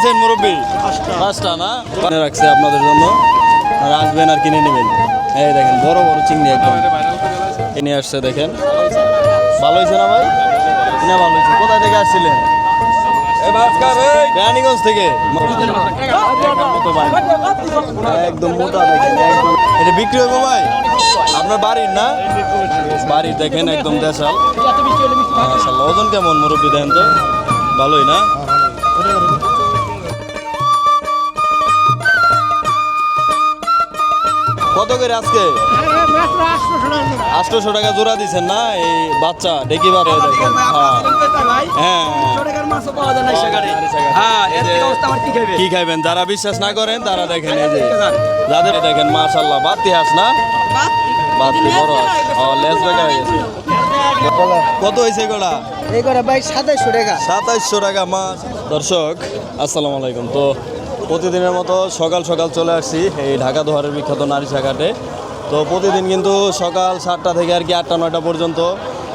আনছেন মুরব্বী? পাঁচটা। না? রাখছে আপনাদের জন্য। আর আসবেন আর কিনে নেবেন। এই দেখেন বড় বড় চিংড়ি একদম। কিনে আসছে দেখেন। ভালো হয়েছে না ভাই? কিনা ভালো হয়েছে। কোথায় থেকে আসছিলেন? রানীগঞ্জ থেকে। একদম মোটা দেখেন এটা বিক্রি হবে ভাই? আপনার বাড়ির না? বাড়ির দেখেন একদম দেশাল। ওজন কেমন মুরব্বী দেন তো? ভালোই না? কত করে আজকে? আটশোশো টাকা জোড়া দিচ্ছেন না? এই বাচ্চা ডেকি বারে দেখেন হ্যাঁ। হ্যাঁ। এই যে- কি খাইবেন? যারা বিশ্বাস না করেন তারা দেখেন এই যে যাদের দেখেন মাশাল্লাহ বাতি হাস না? বাতি বড় লেস বেকা হয়ে গেছে কত হয়েছে গোড়া এই করে ভাই সাতাইশশো টাকা। সাতাইশশো টাকা মাছ। দর্শক আসসালামু আলাইকুম। তো প্রতিদিনের মতো সকাল সকাল চলে আসছি এই ঢাকা দোহারের বিখ্যাত নারী ঘাটে তো প্রতিদিন কিন্তু সকাল সাতটা থেকে আর কি আটটা, নয়টা পর্যন্ত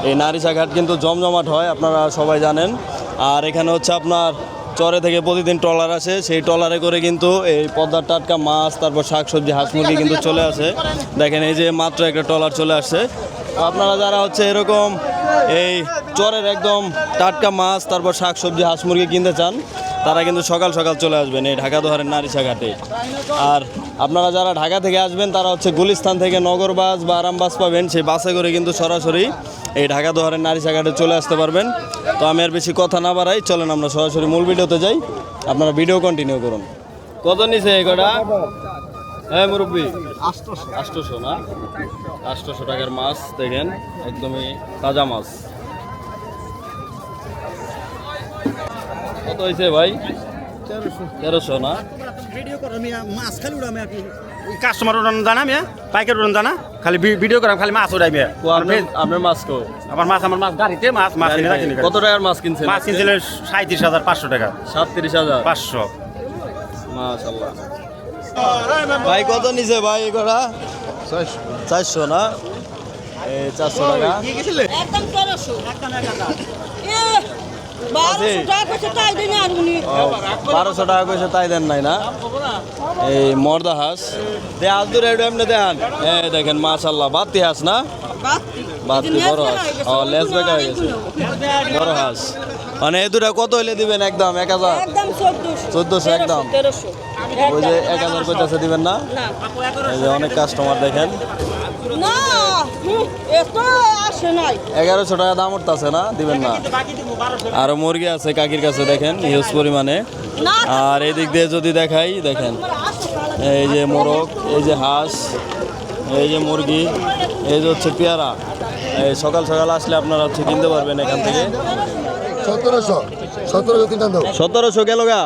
এই নারী শাখাট কিন্তু জমজমাট হয়, আপনারা সবাই জানেন। আর এখানে হচ্ছে আপনার চরে থেকে প্রতিদিন ট্রলার আসে, সেই ট্রলারে করে কিন্তু এই পদ্মার টাটকা মাছ, তারপর শাকসবজি হাঁস মুরগি কিন্তু চলে আসে। দেখেন এই যে মাত্র একটা ট্রলার চলে আসছে। আপনারা যারা হচ্ছে এরকম এই চরের একদম টাটকা মাছ, তারপর শাকসবজি হাঁস মুরগি কিনতে চান তারা কিন্তু সকাল সকাল চলে আসবেন এই ঢাকা দোহারের নারিশা ঘাটে আর আপনারা যারা ঢাকা থেকে আসবেন তারা হচ্ছে গুলিস্তান থেকে নগর বাস বা আরাম বাস পাবেন। সেই বাসে করে কিন্তু সরাসরি এই ঢাকা দোহারের নারিশা ঘাটে চলে আসতে পারবেন। তো আমি আর বেশি কথা না বাড়াই চলেন আমরা সরাসরি মূল ভিডিওতে যাই। আপনারা ভিডিও কন্টিনিউ করুন। কত নিছে এই কটা? হ্যাঁ মুরব্বী। আষ্টশো না? আষ্টশো টাকার মাছ দেখেন একদমই তাজা মাছ। কত হয়েছে ভাই? তেরোশো। না? আমি মাছ খালি উড়ামে আপনি। কাস্টমার উড়ান জানা মিয়া? পাইকার উড়ান জানা? খালি ভিডিও করাম খালি মাছ উড়াই মিয়া। আপনার মাছ কো? আমার মাছ আমার মাছ গাড়িতে মাছ মাছ কিনে কত টাকার মাছ কিনছেন? মাছ কিনছিলেন সাঁত্রিশ হাজার পাঁচশো টাকা। সাতত্রিশ হাজার? পাঁচশো। মাশাল্লাহ ভাই কত নিছে ভাই এগুলা চারশো না? চারশো টাকা। বারোশো টাকা কইছে তাই দেন নাই না? এই মর্দা হাঁস। দে হাঁস দূরে এমনি দেন এই দেখেন মাশাল্লাহ বাতি হাঁস না? বাতি। বড় হাঁস। ও লেস ওগুলো বেকা হয়ে গেছে। বড় হাঁস। মানে এই দুটা কত হইলে দিবেন একদম এক হাজার? চোদ্দশো। একদম। ওই যে এক হাজার কইতাছে দিবেন না? না। এই যে অনেক কাস্টমার দেখেন। না হুম, এত আসে নাই। এগারোশো টাকা দাম উঠতেছে না? দিবেন না। আরও মুরগি আছে কাকির কাছে দেখেন হিউজ পরিমাণে। আর এই দিক দিয়ে যদি দেখাই দেখেন। এই যে মোরগ এই যে হাঁস এই যে মুরগি এই যে হচ্ছে পেয়ারা। এই সকাল সকাল আসলে আপনারা হচ্ছে কিনতে পারবেন এখান থেকে। সতেরোশো সতেরোশো দাও। সতেরোশো গেল গা।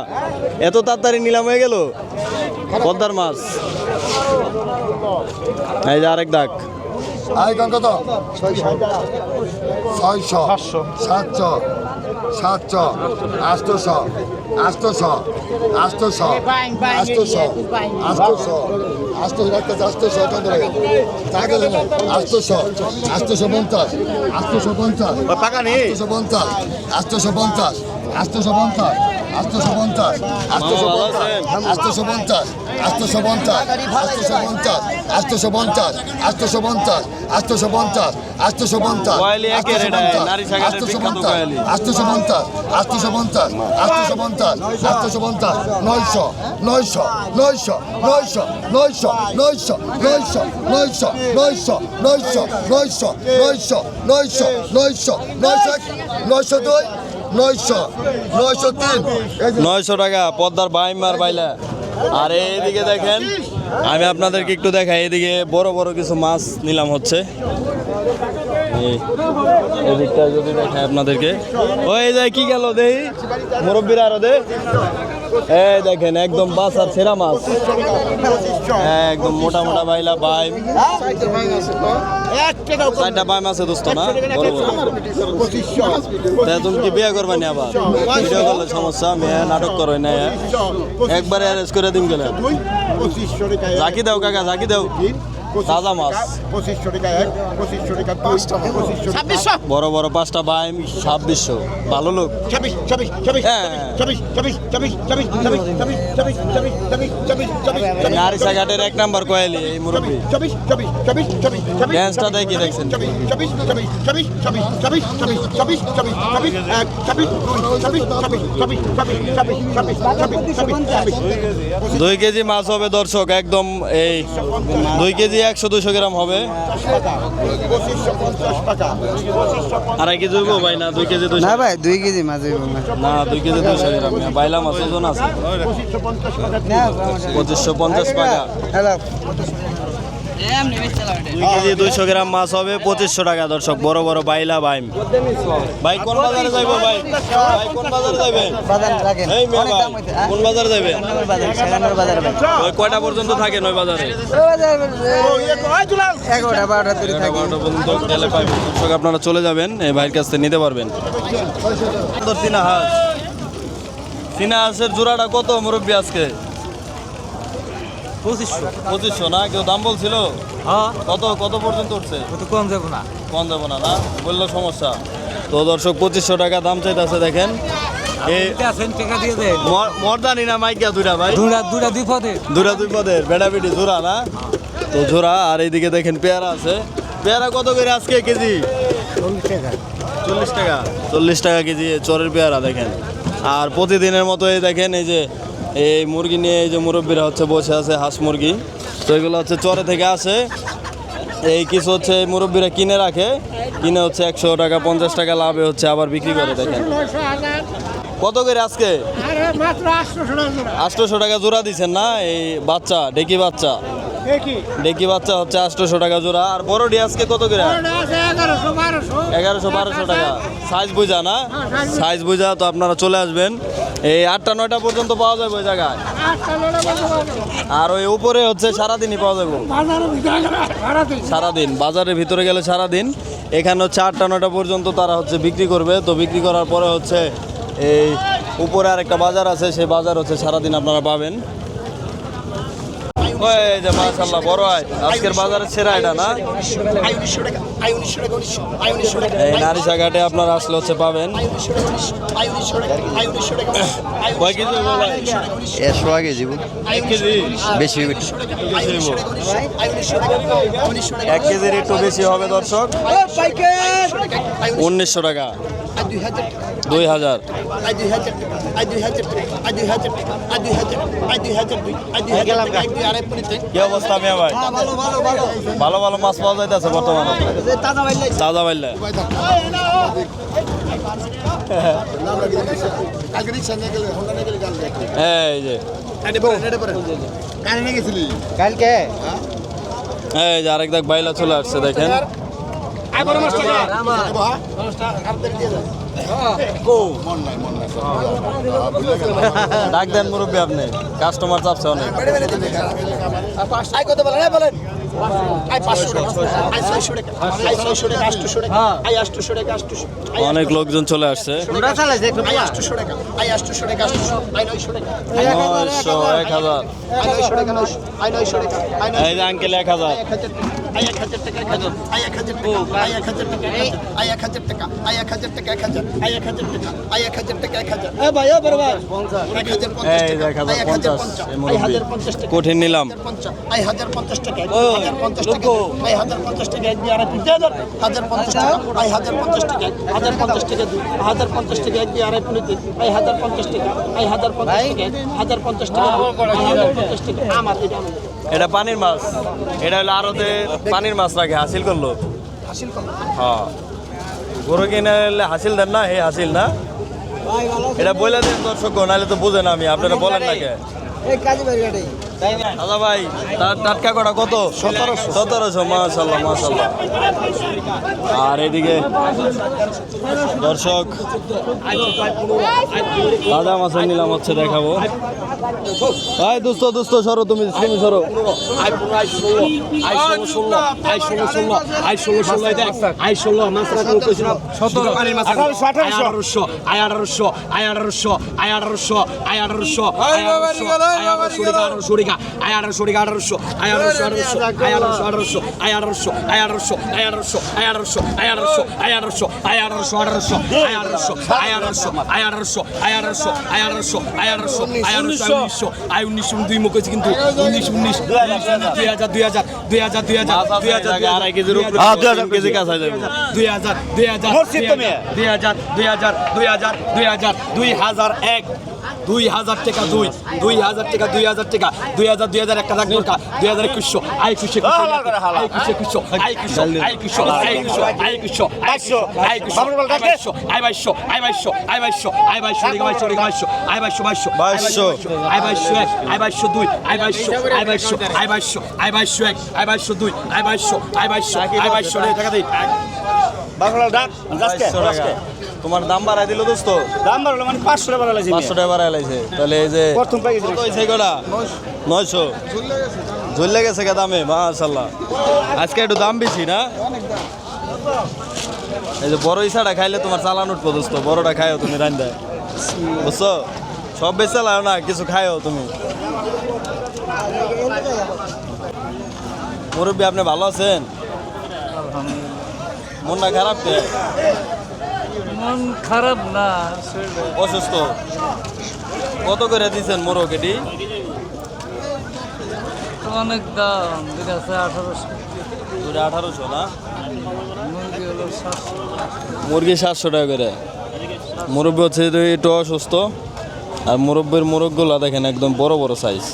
এত তাড়াতাড়ি নিলাম হয়ে গেল? পদ্মার মাছ। এই যে আরেক দাগ। আইকন কত? ছয়শো। সাতশো। সাতশো। আটশো আটশো আটশো আটশো আটশো আটশো রাখতেছে আটশো পনেরো টাকা দেবো আটশো আটশো পঞ্চাশ। আটশো পঞ্চাশ। আটশো পঞ্চাশ। আটশো পঞ্চাশ। আটশো পঞ্চাশ। আটশোশো পঞ্চাশ আটশোশো পঞ্চাশ আটশোশো পঞ্চাশ আটশোশো পঞ্চাশ আটশোশো পঞ্চাশ আটশোশো পঞ্চাশ আটশোশো পঞ্চাশ আটশোশো পঞ্চাশ নারী সাগরের বিখ্যাত কয়েলি। আটশোশো পঞ্চাশ আটশোশো পঞ্চাশ আটশোশো পঞ্চাশ আটশোশো পঞ্চাশ নয়শো নয়শো নয়শো নয়শো নয়শো নয়শো নয়শো নয়শো নয়শো নয়শো নয়শো নয়শো নয়শো নয়শো নয়শো এক নয়শো দুই নয়শো নয়শো তিন। নয়শো টাকা, পদ্মার বাইমার বাইলা। আর এইদিকে দেখেন, আমি আপনাদেরকে একটু দেখাই এদিকে বড় বড় কিছু মাছ নিলাম হচ্ছে। এদিকটা যদি দেখাই আপনাদেরকে। ওই যে কি গেল দেহি মুরব্বীর আরও দে এই দেখেন একদম বাসার সেরা মাছ। হ্যাঁ, একদম মোটা মোটা বাইলা বাইম চারটা দোস্ত না? তুমি কি বিয়ে করবা নি আবার? ভিডিও করলে সমস্যা মেয়ে নাটক করো না একবারে অ্যারেস্ট করে দিন গেলে। ঝাঁকি দাও কাকা ঝাঁকি দাও। তাজা মাছ। পঁচিশশো টাকা এক পঁচিশশো টাকা দুই পঁচিশশো ছাব্বিশশো বড় বড় পাঁচটা বাইম ছাব্বিশশো ভালো লোক ছাব্বিশ ছাব্বিশ ছাব্বিশ হ্যাঁ। ছাব্বিশ ছাব্বিশ ছাব্বিশ ছাব্বিশ ছাব্বিশ ছাব্বিশ ছাব্বিশ ছাব্বিশ ছাব্বিশ ছাব্বিশ ছাব্বিশ নারিসা ঘাটের এক নাম্বার কয়েলি এই মুরব্বী ছাব্বিশ ছাব্বিশ ছাব্বিশ ছাব্বিশ ছাব্বিশ ড্যান্সটা দেখি দেখছেন ছাব্বিশ ছাব্বিশ ছাব্বিশ ছাব্বিশ ছাব্বিশ ছাব্বিশ ছাব্বিশ ছাব্বিশ ছাব্বিশ ছাব্বিশ এক ছাব্বিশ দুই ছাব্বিশ ছাব্বিশ ছাব্বিশ ছাব্বিশ ছাব্বিশ ছাব্বিশ ছাব্বিশ ছাব্বিশ ছাব্বিশ দুই কেজি মাছ হবে দর্শক একদম এই দুই কেজি একশো দুশো গ্রাম হবে। আড়াই কেজি হইব? ভাই না দুই কেজি না ভাই দুই কেজি মাছ হইব না। না দুই কেজি দুইশো গ্রাম। বাইলা মাছ ওজন আছে। পঁচিশশো পঞ্চাশ টাকা পঁচিশশো পঞ্চাশ টাকা হ্যালো দুই কেজি দুইশো গ্রাম মাছ হবে পঁচিশশো টাকা দর্শক বড় বড় বাইলা বাইম। ভাই কোন বাজারে যাইবো ভাই? ভাই কোন বাজারে যাবেন বাজার এই মেয়ে অনেক ভাই দাম হইছে হ্যাঁ? কোন বাজারে ওই কয়টা পর্যন্ত থাকে নয় বাজারে? এগারোটা বারোটা তৈরি এগারোটা থাকে। বারোটা পর্যন্ত গেলে পাইবেন দর্শক আপনারা চলে যাবেন এই ভাইয়ের কাছ থেকে নিতে পারবেন। চীনা হাঁস। চীনা হাঁসের জোড়াটা কত মুরব্বী আজকে? পঁচিশশো। পঁচিশশো না? কেউ দাম বলছিল? হ্যাঁ। কত? কত পর্যন্ত উঠছে? কত কম যাব না। কম না না? বলল সমস্যা। তো দর্শক পঁচিশশো টাকা দাম চাইতেছে দেখেন। এই আছেন টাকা দিয়ে দেন। মর্দানি না মাইকা দুইটা ভাই? দুই দুই পদের জোড়া না? তো জোড়া আর এইদিকে দেখেন পেয়ারা আছে। পেয়ারা কত করে আজকে কেজি? চল্লিশ টাকা। চল্লিশ টাকা। কেজি চরের পেয়ারা দেখেন। আর প্রতিদিনের মতো এই দেখেন এই যে এই মুরগি নিয়ে এই যে মুরব্বীরা হচ্ছে বসে আছে হাঁস মুরগি। তো এগুলো হচ্ছে চরে থেকে আসে। এই কিছু হচ্ছে এই মুরব্বীরা কিনে রাখে। কিনে হচ্ছে একশো টাকা পঞ্চাশ টাকা লাভে হচ্ছে আবার বিক্রি করে দেখেন। কত করে আজকে? আটশোশো টাকা জোড়া। দিচ্ছেন না? এই বাচ্চা ডেকি বাচ্চা। ডেকি বাচ্চা হচ্ছে আটশোশো টাকা জোড়া। আর বড়ডি আজকে কত করে? এগারোশো বারোশো। টাকা। সাইজ বুঝা না? সাইজ বুঝা। তো আপনারা চলে আসবেন। এই আটটা নয়টা পর্যন্ত পাওয়া যাবে ওই জায়গায়। আর ওই উপরে হচ্ছে সারাদিনই পাওয়া যাবে। সারাদিন বাজারের ভিতরে গেলে সারাদিন। এখানে হচ্ছে আটটা নয়টা পর্যন্ত তারা হচ্ছে বিক্রি করবে। তো বিক্রি করার পরে হচ্ছে এই উপরে আরেকটা বাজার আছে সেই বাজার হচ্ছে সারাদিন আপনারা পাবেন। এই যে মাশাআল্লাহ বড় আয়। আজকের বাজারে সেরা এটা না? এই নারিশা ঘাটে আপনার আসলে হচ্ছে পাবেন। কয় কেজি একশো আগে জীব বেশি এক কেজির একটু বেশি হবে দর্শক। উনিশশো টাকা। দুই হাজার। কি অবস্থা মিয়া ভাই? ভালো ভালো মাছ পাওয়া যাইতেছে বর্তমানে। তাজা বাইল্লা। আরেক দেখ বাইলা চলে আসছে দেখেন। ডাক দেন মুরব্বী আপনি কাস্টমার চাপছে অনেক কত বলেন বলেন অনেক লোকজন চলে আসছে এক হাজার এক হাজার আই এক হাজার টাকা এক হাজার আই এক হাজার টাকা আই এক হাজার টাকা আই এক হাজার টাকা আই এক হাজার টাকা এক হাজার আই এক হাজার টাকা আই এক হাজার টাকা এক হাজার এ ভাই ভাই এক হাজার পঞ্চাশ এক টাকা হাজার আই এক হাজার পঞ্চাশ, আই হাজার পঞ্চাশ টাকা কঠিন নিলাম পঞ্চাশ আই হাজার পঞ্চাশ টাকা ও, হাজার পঞ্চাশ টাকা। আই হাজার পঞ্চাশ টাকা এক আড়াই তিন হাজার হাজার পঞ্চাশ টাকা আই হাজার পঞ্চাশ টাকা হাজার পঞ্চাশ টাকা দুই হাজার পঞ্চাশ টাকা এক আড়াই তিন আই হাজার পঞ্চাশ টাকা আই হাজার পঞ্চাশ টাকা হাজার পঞ্চাশ টাকা হাজার পঞ্চাশ টাকা আমার এটা আমার এটা পানির মাছ। এটা হলো আরতে পানির মাছ রাখে হাসিল করল। হাসিল হ্যাঁ। গরু কিনে হাসিল দেন না হে হাসিল না। এটা বলে দেন দর্শক নাহলে তো না আমি আপনারা বলেন না কে। কাজী বাড়ি গাড়ি। ভাই টাটকা আর এদিকে দর্শক দাদা মাছের নিলাম হচ্ছে দেখাবো ভাই দুস্থ দুস্থ সরো তুমি তুমি সরো আঠারোশো আঠারোশো আয় আঠারোশো আয় আঠারোশো আয় আঠারোশো আঠারোশো টাকা আয় আঠারোশো টাকা আঠারোশো আয় আঠারোশো আঠারোশো আয় আঠারোশো আয় আঠারোশো আয় আঠারোশো আয় আঠারোশো আয় আঠারোশো আয় আঠারোশো আয় আঠারোশো আয় আঠারোশো আয় আঠারোশো আয় আঠারোশো আয় আঠারোশো আয় আঠারোশো আয় আঠারোশো আয় আঠারোশো আয় উনিশশো আয় উনিশশো দুই মুখ হয়েছে কিন্তু উনিশ উনিশ দুই হাজার দুই হাজার দুই হাজার দুই হাজার দুই হাজার আড়াই কেজির হ্যাঁ, দুই হাজার দুই হাজার দুই হাজার। দুই হাজার দুই হাজার দুই হাজার দুই হাজার দুই হাজার এক দুই হাজার টাকা দুই দুই হাজার টাকা দুই হাজার টাকা দুই হাজার দুই হাজার একটা রাখব টাকা দুই হাজার একুশশো আই হালা। আই একুশে আই একুশো আই একুশো আই একুশো আই একুশো আই একুশো আই বল আই ডাকে। বাইশশো আই বাইশশো আই বাইশশো আই বাইশশো আই বাইশশো টাকা বাইশশো আই বাইশশো বাইশশো বাইশশো। আই বাইশশো এক আই বাইশশো দুই আই বাইশশো আই বাইশশো আই বাইশশো আই বাইশশো এক আই বাইশশো দুই আই বাইশশো আই বাইশশো আই বাইশশো টাকা দিই বাংলা ডাক আজকে তোমার দাম বাড়াই দিল দোস্ত? দাম বাড়লো মানে পাঁচশো টাকা বাড়ালাইছি পাঁচশো টাকা বাড়াই লাইছে। তাহলে এই যে প্রথম প্যাকেজ কত হয়েছে কটা নয়শো। ঝুললে গেছে কে দামে মাশাল্লাহ আজকে একটু দাম বেশি না? এই যে বড় ইসাটা খাইলে তোমার চালান উঠবো দোস্ত বড়টা খাইও তুমি রান্দায়। বুঝছ? সব বেশি চালাও না কিছু খাইও তুমি। মুরব্বী আপনি ভালো আছেন? মনটা খারাপ কে মন খারাপ না অসুস্থ। কত করে দিচ্ছেন মোরগ এটি? অনেক দাম দুই আছে আঠারোশো। দুটো আঠারোশো না? মুরগি হলো সাতশো। মুরগি সাতশো টাকা করে। মুরব্বী হচ্ছে যে একটু অসুস্থ। আর মুরব্বীর মোরগগুলো দেখেন একদম বড় বড় সাইজ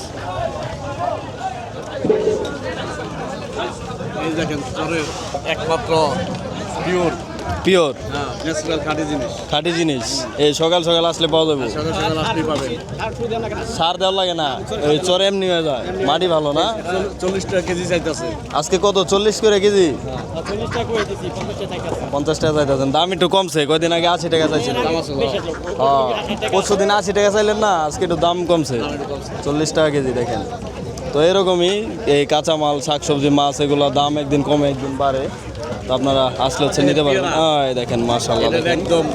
এই দেখেন একমাত্র পিওর। পিওর? খাঁটি জিনিস। খাঁটি জিনিস। এই সকাল সকাল আসলে পাওয়া যাবে। সার দেওয়া লাগে না। এই চরে এমনি হয়ে যায়। মাটি ভালো না? চল্লিশ টাকা কেজি চাইতেছে। আজকে কত? চল্লিশ করে কেজি? পঞ্চাশ টাকা চাইতেছেন। দাম একটু কমছে। কয়দিন আগে আশি টাকা চাইছিলেন। হ্যাঁ পরশু দিন আশি টাকা চাইলেন না? আজকে একটু দাম কমছে। চল্লিশ টাকা কেজি দেখেন। তো এরকমই এই কাঁচামাল শাকসবজি মাছ এগুলো দাম একদিন কমে একদিন বাড়ে। তো আপনারা আসলে হচ্ছে নিতে পারবেন হ্যাঁ দেখেন মার্শাল্লাহ দেখেন। একদম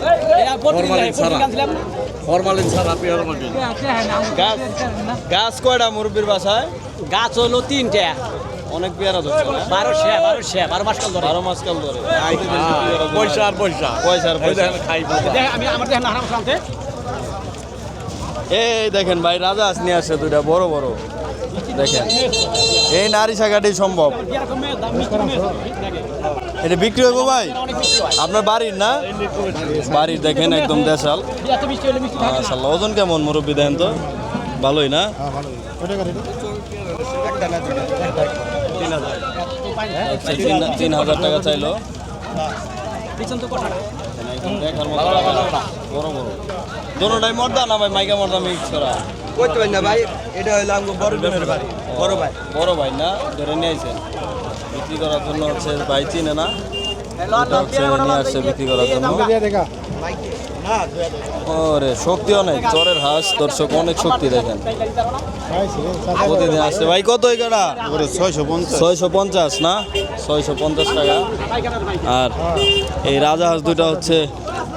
ফরমালিন ছাড়া। ফরমালিন ছাড়া পিওর মাটি গাছ গাছ কয়টা মুরব্বীর বাসায়? গাছ হলো তিনটা। অনেক পেয়ারা ধরছে? বারোশো বারোশো বারো মাস কাল ধরে। বারো মাস কাল ধরে। পয়সা আর পয়সা। পয়সা আর এই পয়সা। দেখেন খাই আমি আমার দেখেন হারাম শান্তে এই দেখেন ভাই রাজা নিয়ে আসছে দুইটা বড় বড়। দেখেন এই নারী শাখাটি সম্ভব। এটা বিক্রি হইব ভাই? আপনার বাড়ির না? বাড়ির দেখেন একদম দেশাল। মাশাল্লাহ ওজন কেমন মুরব্বী দেখেন তো? ভালোই না? তিন- হাজার টাকা চাইলো। দোনোটাই মর্দা না ভাই? মাইকা মর্দা মিক্স করা। করতে পারি না ভাই এটা হলো বড় বোনের বড় ভাই। বড় ভাই না? ধরে নিয়ে বিক্রি করার জন্য হচ্ছে ভাই চিনে না। এটা হচ্ছে নিয়ে আসছে বিক্রি করার জন্য। ওরে শক্তি অনেক চরের হাঁস দর্শক অনেক শক্তি দেখেন। প্রতিদিন আসছে। ভাই কত পঞ্চাশ। ছয়শো পঞ্চাশ না? ছয়শো পঞ্চাশ টাকা। আর এই রাজা হাঁস দুটা হচ্ছে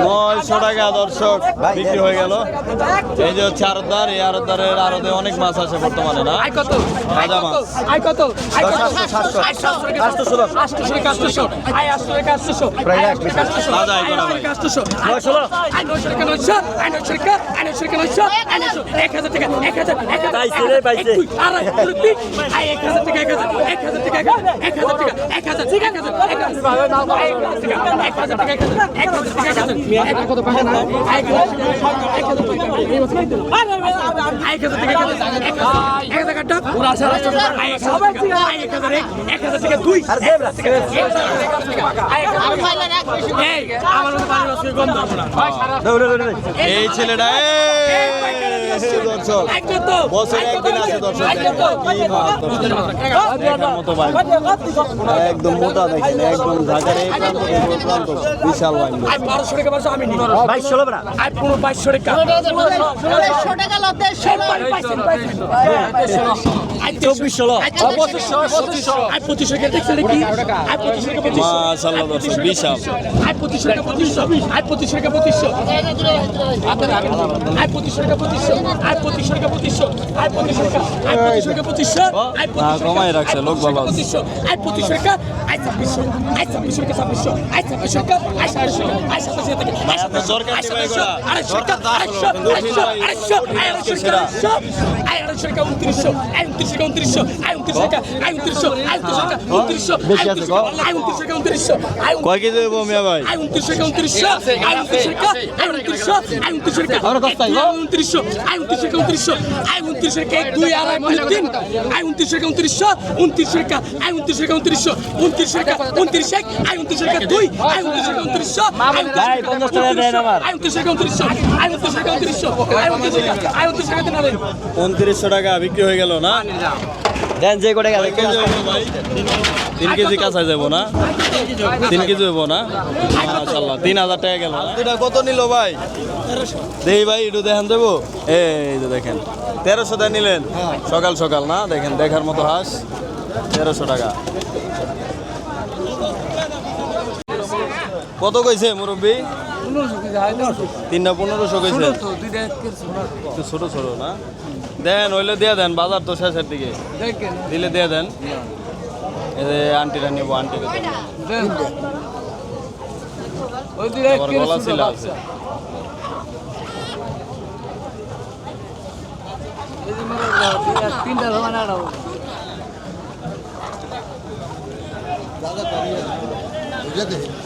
নয়শো টাকা দর্শক বিক্রি হয়ে গেল এই যে হচ্ছে আরদার এই আরদারের আরদে অনেক মাছ আছে বর্তমানে না রাজা মাছ এক হাজার টাকা, এক হাজার, এক হাজার টাকা, এক হাজার, টাকা, এক হাজার টাকা, এক হাজার টাকা, এক হাজার টাকা, এক হাজার, এই, ছেলেটা দর্শক। বছরে একদিন আছে দর্শক। দেখেন কি মাছ দর্শক। দেখার মতো ভাই। একদম মোটা দেখেন একদম ঢাকার এই প্রান্ত থেকে প্রান্ত বিশাল লাইন আয়, বারোশো টাকা বারোশো আমি নিই। বাইশ ষোলো পুরো বাইশশো টাকা। টাকা পঁচিশশো পঁচিশশো আয়, পঁচিশশো টাকা। দেখছেন কি আয়, পঁচিশশো টাকা। পঁচিশশো মাশাআল্লাহ দর্শক বিশাল। আয়, পঁচিশশো টাকা পঁচিশশো আয়, পঁচিশশো টাকা পঁচিশশো আয়, পঁচিশশো টাকা পঁচিশশো আয়, পঁচিশশো টাকা পঁচিশশো আয়, পঁচিশশো টাকা আয়, পঁচিশশো টাকা পঁচিশশো আয়, টাকা, কমায় রাখছে, লোক ভালো। পঁচিশশো আয়, পঁচিশশো টাকা আয়, ছাব্বিশশো আয়, ছাব্বিশশো টাকা ছাব্বিশশো আয়, ছাব্বিশশো টাকা আয়, সাতাশশো টাকা আয়, সাতাশশো টাকা আয়, এগুলা। আড়াইশো টাকা, আড়াইশো, আড়াইশো, আড়াইশো, আড়াইশো আড়াইশো, আড়াইশো টাকা, উনত্রিশশো, আয়, উনত্রিশ টাকা, উনত্রিশশো, আয়, উনত্রিশ টাকা, আয়, উনত্রিশশো, আয়, উনত্রিশ টাকা, উনত্রিশশো, উনত্রিশ টাকা, উনত্রিশশো, কয় কেজি দেবো মিয়া ভাই আয় উনত্রিশ টাকা উনত্রিশশো আয় উনত্রিশ টাকা আয় উনত্রিশশো আয় উনত্রিশ টাকা উনত্রিশশো আয় উনত্রিশ টাকা উনত্রিশশো আয় উনত্রিশ টাকা এক দুই আড়াই তিন আয় উনত্রিশ টাকা উনত্রিশশো উনত্রিশ টাকা আয় উনত্রিশ টাকা উনত্রিশশো উনত্রিশ টাকা উনত্রিশ এক আয় উনত্রিশ টাকা দুই আয় উনত্রিশ টাকা উনত্রিশশো পঞ্চাশ টাকা দেন আমার। আয় উনত্রিশ টাকা উনত্রিশশো আয় উনত্রিশ টাকা উনত্রিশশো আয় উনত্রিশ টাকা আয় টাকা বিক্রি হয়ে গেল না? দেন যে কোটে গেলে কয় কেজি ভাই? তিন কেজি কাঁচা যাব না? তিন কেজি হইব না? মাশাল্লাহ তিন হাজার টাকা গেল দুটা কত নিল ভাই? দেই ভাই একটু দেখেন দেবো? এই যে দেখেন তেরোশো টাকা নিলেন। সকাল সকাল না? দেখেন দেখার মতো হাঁস তেরোশো টাকা। কত কইছে মুরব্বী? তিনটা পনেরোশো একটু ছোট ছোট না? দেন হইলে দিয়ে দেন বাজার তো শেষের দিকে। দিলে দিয়ে দেন। আন্টিটা নিবো আন্টিকে। আবার গলা ছিল আছে। আপনি পারছেন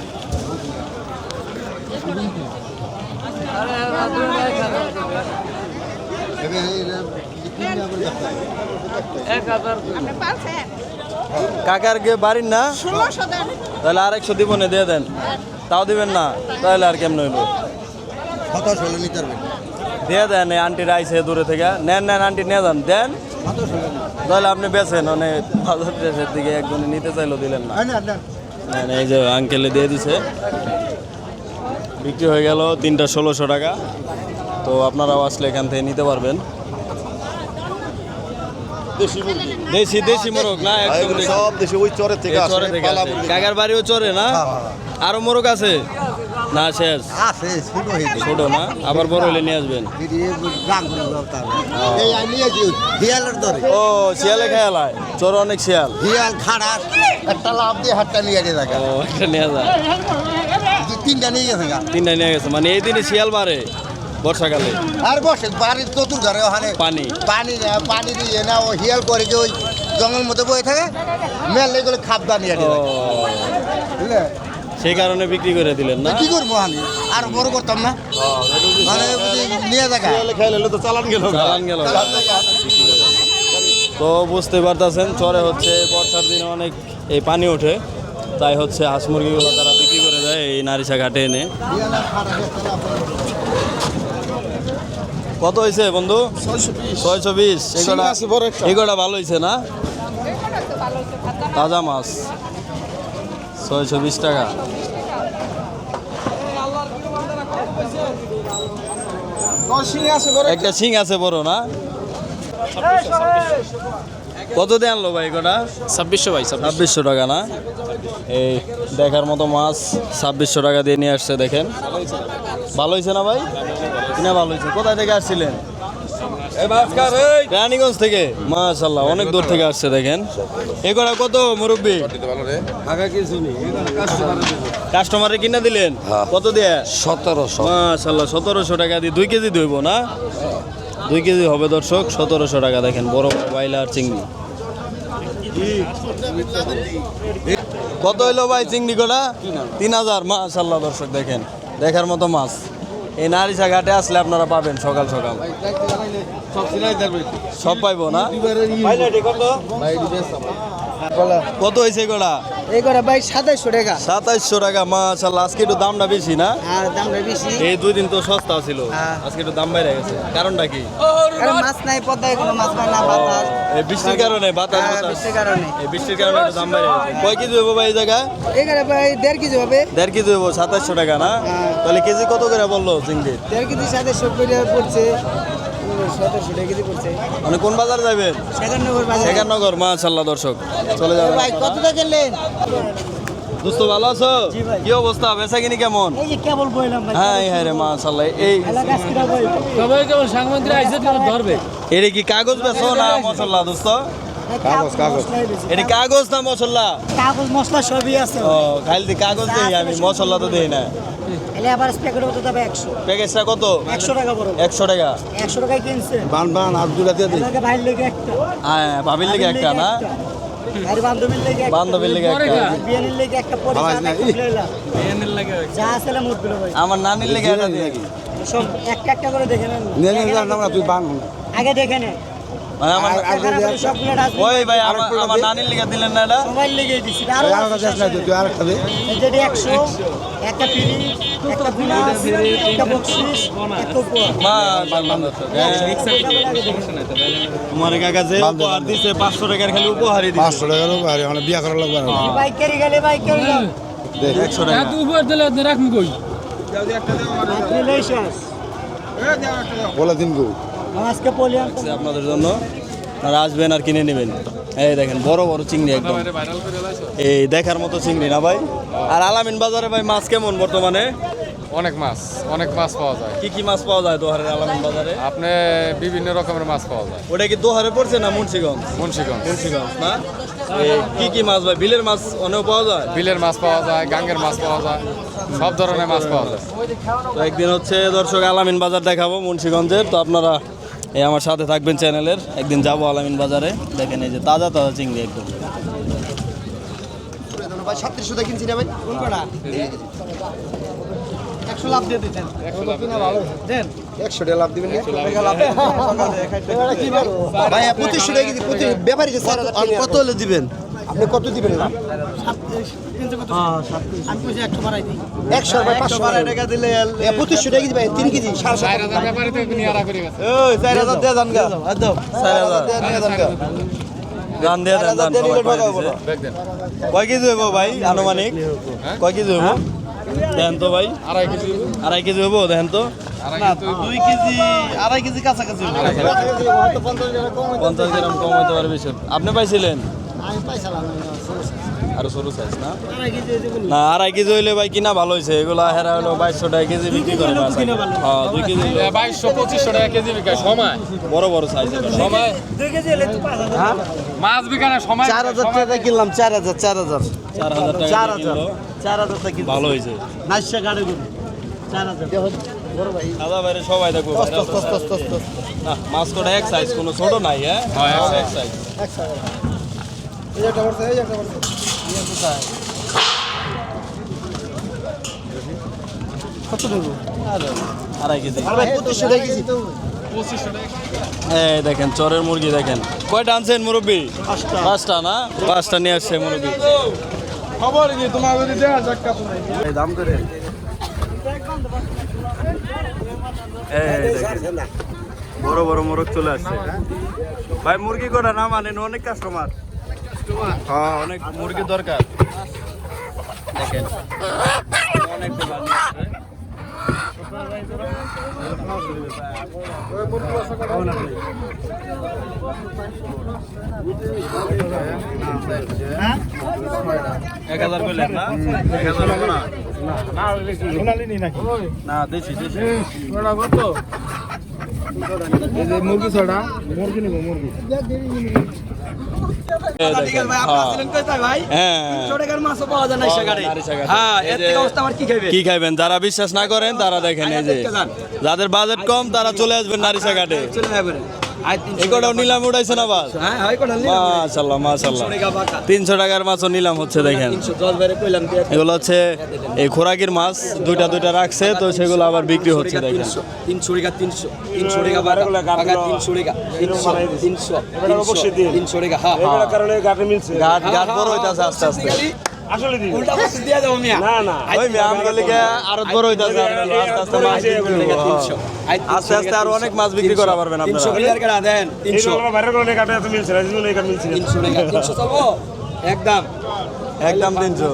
কাকার গে বাড়ির না? তাহলে আর একশো দিব না দিয়ে দেন। তাও দিবেন না তাহলে আর কেমন হইল দিয়ে দেন এই আন্টির আইসে দূরে থেকে। নেন নেন আন্টি নিয়ে যান। দেন। তাহলে আপনি বেছেন মানে বাজার দেশের দিকে একজনে নিতে চাইলো দিলেন না। এই যে আঙ্কেলে দিয়ে দিছে। বিক্রি হয়ে গেল তিনটা ষোলোশো টাকা। তো আপনারাও আসলে এখান থেকে নিতে পারবেন। দেশি দেশি মোরগ না একদম দেশি। সব দেশে ওই চরে থেকে চরে থেকে। কাকার বাড়িও চরে না? আরও মোরগ আছে? না শেষ। ছোট না? আবার বড় হলে নিয়ে আসবেন। ও। শিয়ালে খেয়ালায় চোর অনেক শিয়াল। হিয়াল খাড়া একটা লাভ দিয়ে হাতটা নিয়ে দেখা ও একটা নিয়ে যায় তিনটা নিয়ে গেছে গা। তিনটা নিয়ে গেছে মানে এই দিনে শিয়াল বাড়ে বর্ষাকালে। আর বসে বাড়ির চতুর ঘরে ওখানে। পানি। পানি পানি দিয়ে না ও হিয়াল করে যে ওই জঙ্গল মধ্যে বয়ে থাকে মেল এগুলো খাবদা নিয়ে ও। বুঝলে? সেই কারণে বিক্রি করে দিলেন না? কি করব আমি আর বড় করতাম না। মানে নিয়ে দেখা চালান গেল তো বুঝতে পারতেছেন চরে হচ্ছে বর্ষার দিনে অনেক এই পানি ওঠে তাই হচ্ছে হাঁস মুরগিগুলো তারা এই নারিশা ঘাটে এনে কত হয়েছে বন্ধু? ছয়শো বিশ। এগুলা এগুলা ভালো হয়েছে না? তাজা মাছ। ছয়শো বিশ টাকা। একটা শিং আছে বড় না? কত দিয়ে আনলো ভাই কটা ছাব্বিশশো ভাই ছাব্বিশশো টাকা না? এই দেখার মতো মাছ ছাব্বিশশো টাকা দিয়ে নিয়ে আসছে দেখেন। ভালো হয়েছে না ভাই? কিনা ভালো হয়েছে। কোথায় থেকে আসছিলেন? রানীগঞ্জ থেকে? মাশাল্লাহ অনেক দূর থেকে আসছে দেখেন। এগুলা কত মুরব্বী? কাস্টমারে কিনা দিলেন? কত দিয়ে? সতেরোশো। মাশাল্লাহ সতেরোশো টাকা দিয়ে। দুই কেজি দইব না? দুই কেজি হবে দর্শক। সতেরোশো টাকা দেখেন বড় বড় বাইলার চিংড়ি। কত হইল ভাই চিংড়ি কটা? তিন হাজার। মাশাল্লাহ দর্শক দেখেন। দেখার মতো মাছ। এই নারিসা ঘাটে আসলে আপনারা পাবেন সকাল সকাল। সব পাইবো না? কত হয়েছে এই করে ভাই সাতাইশশো টাকা। সাতাইশশো টাকা মাশাল্লাহ আজকে একটু দামটা বেশি না? দামটা বেশি। এই দুই দিন তো সস্তা ছিল। হ্যাঁ। আজকে একটু দাম বাইরে গেছে। কারণটা কি? মাছ নাই পদ্মায় কোনো মাছ পায় না বাতাস। এই বৃষ্টির কারণে বাতাস হ্যাঁ, বৃষ্টির কারণে। এই বৃষ্টির কারণে একটু দাম বাইরে গেছে। কয় কেজি হব ভাই এই জায়গায় এখানে ভাই দেড় কেজি হবে। দেড় কেজি হব সাতাশশো টাকা না? হ্যাঁ। তাহলে কেজি কত করে বলল চিংড়ি? দেড় কেজি সাতাইশশো করে পড়ছে। সতেরোশো টাকা কেজি পড়ছে। মানে কোন বাজার যাবেন? শেখানগর মাশাল্লাহ দর্শক। চলে যাবেন। ভাই কত টাকা কিনলেন? দোস্ত ভালো আছো? কি অবস্থা? বেচা কিনি কেমন? এই যে কেবল বইলাম ভাই হ্যাঁ হ্যাঁ রে মাশাল্লাহ এই সবাই কেবল সাংবাদিকরা আইসে ধরবে। এটা কি কাগজ বেচো না মশলা দোস্ত? কাগজ কাগজ এটা কাগজ না মশলা? কাগজ মশলা সবই আছে ও খালি কাগজ দেই আমি মশলা তো দেই না। এলে আবার প্যাকেট কত যাবে একশো। প্যাকেজটা কত? একশো টাকা বড়। একশো টাকা। একশো টাকায় কিনছে। বান বান আব্দুল্লাহ দিয়ে দিই। লেগে একটা। হ্যাঁ ভাবির লিগে একটা না? আর বান্ধবীর লেগে বান্ধবীর লিগে একটা। বিয়ানির লেগে পরে। যা ভাই। আমার নানির লিগে একটা দিয়ে। সব একটা একটা করে দেখে নেন। তুই বান। আগে দেখে নেন। ওই ভাই আমার আমার নানির লিগে দিলেন না এটা সবাই লেগে দিছি আর একটা দেখ না তুই আর একটা পিড়ি একটা একটা একটা উপহার হ্যাঁ। তোমার কাকা যে উপহার দিছে পাঁচশো টাকার খালি উপহারই দিছে পাঁচশো টাকার উপরে মানে বিয়া করার লাগবে না গেলে টাকা এত উপর দিলে রাখুন কই বলে দিন গো আজকে আপনাদের জন্য আর আসবেন আর কিনে নেবেন। এই দেখেন বড় বড় চিংড়ি একদম। এই দেখার মতো চিংড়ি না ভাই? আর আলামিন বাজারে ভাই মাছ কেমন বর্তমানে? অনেক মাছ অনেক মাছ পাওয়া যায়। কি কি মাছ পাওয়া যায় দোহারের আলামিন বাজারে? আপনি বিভিন্ন রকমের মাছ পাওয়া যায়। ওটা কি দোহারে পড়ছে না মুন্সিগঞ্জ? মুন্সিগঞ্জ। মুন্সিগঞ্জ না? এই কি কি মাছ ভাই? বিলের মাছ অনেক পাওয়া যায়? বিলের মাছ পাওয়া যায় গাঙ্গের মাছ পাওয়া যায় সব ধরনের মাছ পাওয়া যায়। তো একদিন হচ্ছে দর্শক আলামিন বাজার দেখাবো মুন্সিগঞ্জের তো আপনারা এই আমার সাথে থাকবেন চ্যানেলের একদিন যাব আলামিন বাজারে। দেখেন এই যে তাজা তাজা চিংড়ি একদম। সাতত্রিশশো টাকা কিনছি না ভাই। কোন কটা একশো লাভ দিয়ে দিতেন। একশো লাভ দিবেন ভাই পঁচিশশো টাকা ব্যাপারী যে স্যার কত হলে দিবেন? আপনি কত দিবেন একশো পাঁচশো। টাকা দিলে পঁচিশশো টাকা কেজি ভাই তিন কেজি সাড়ে সাত চার হাজার ব্যাপারে তো নিয়ে আরা চার হাজার দিয়ে যান গা। গান দিয়ে দেন দান সবাই পাঠিয়ে দিছে। দেখবেন কয় কেজি হইব ভাই আনুমানিক? কয় কেজি হইব? দেখেন তো ভাই। আড়াই কেজি আড়াই কেজি হইব দেখেন তো। দুই কেজি আড়াই কেজি কাছাকাছি পঞ্চাশ গ্রাম কম হইতে পারে বেশি। আপনি পাইছিলেন? আরও ছোট সাইজ না? না আড়াই কেজি হইলে ভাই কিনা ভালো হয়েছে এগুলা হেরা হলো বাইশশো টাকা কেজি বিক্রি করে হ্যাঁ দুই কেজি বাইশশো পঁচিশশো টাকা কেজি বিকায় সময়? বড় বড় সাইজ সময়? মাছ বিকানে সময় চার হাজার টাকা কিনলাম চার হাজার চার হাজার। চার হাজার টাকা চার হাজার চার হাজার টাকা ভালো হয়েছে নাইশা গাড়ি গুলো। চার হাজার। দাদা বাইরে সবাই মাছ কটা এক সাইজ কোনো ছোট নাই হ্যাঁ? সব এক সাইজ আড়াই কেজি। পঁচিশশো টাকা কেজি? এই দেখেন চরের মুরগি দেখেন। কয়টা আনছেন মুরব্বী? পাঁচটা। না? পাঁচটা নিয়ে আসছে মুরব্বী। এই দাম করে। বড় বড় মোরগ চলে আসছে। ভাই মুরগি কটা? না মানেন অনেক কাস্টমার হ্যাঁ অনেক মুরগি দরকার। দেখেন। অনেক এক হাজার করলেন না? এক হাজার হলো না? না দেশি দেশি। মুরগি ছড়া মুরগি নিব মুরগি। কি খাইবেন? যারা বিশ্বাস না করেন তারা দেখেন এই যে যাদের বাজেট কম তারা চলে আসবেন নারী ঘাটে নিলাম উঠাইছেন আবার? হ্যাঁ হয় মাশাল্লাহ মাশাল্লাহ তিনশো টাকার মাছও নিলাম হচ্ছে দেখেন। কইলাম কি এগুলো হচ্ছে এই খোরাকির মাছ দুইটা দুইটা রাখছে তো সেগুলো আবার বিক্রি হচ্ছে দেখেন। তিনশো টাকা তিনশো তিনশো টাকা তিনশো টাকা তিনশো তিনশো তিনশো তিনশো টাকা হ্যাঁ ঘাট ঘাট বড় হইতাছে আস্তে আস্তে। উল্টা বসে দিয়া যাব মিয়া। না না। ওই গলিকে আরও বড় হইতাছে আপনারা আস্তে আস্তে মাছ বিক্রি করব। তিনশো আস্তে আস্তে আরও অনেক মাছ বিক্রি করা পারবেন তিনশো আপনারা ক্লিয়ার করে দেন তিনশো। তিনশো টাকা তিনশো চলবো একদম। একদম তিনশো।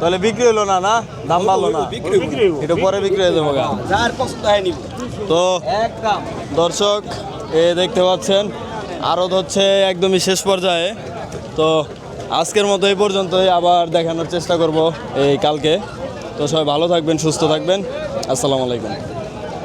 তাহলে বিক্রি হলো না না? দাম ভালো না? একটু পরে বিক্রি হয়ে যাব গা। যার পছন্দ হয় নিব। তো একদম। দর্শক এ দেখতে পাচ্ছেন আরও হচ্ছে একদমই শেষ পর্যায়ে। তো আজকের মতো এই পর্যন্তই, আবার দেখানোর চেষ্টা করব এই কালকে। তো সবাই ভালো থাকবেন, সুস্থ থাকবেন। আসসালামু আলাইকুম।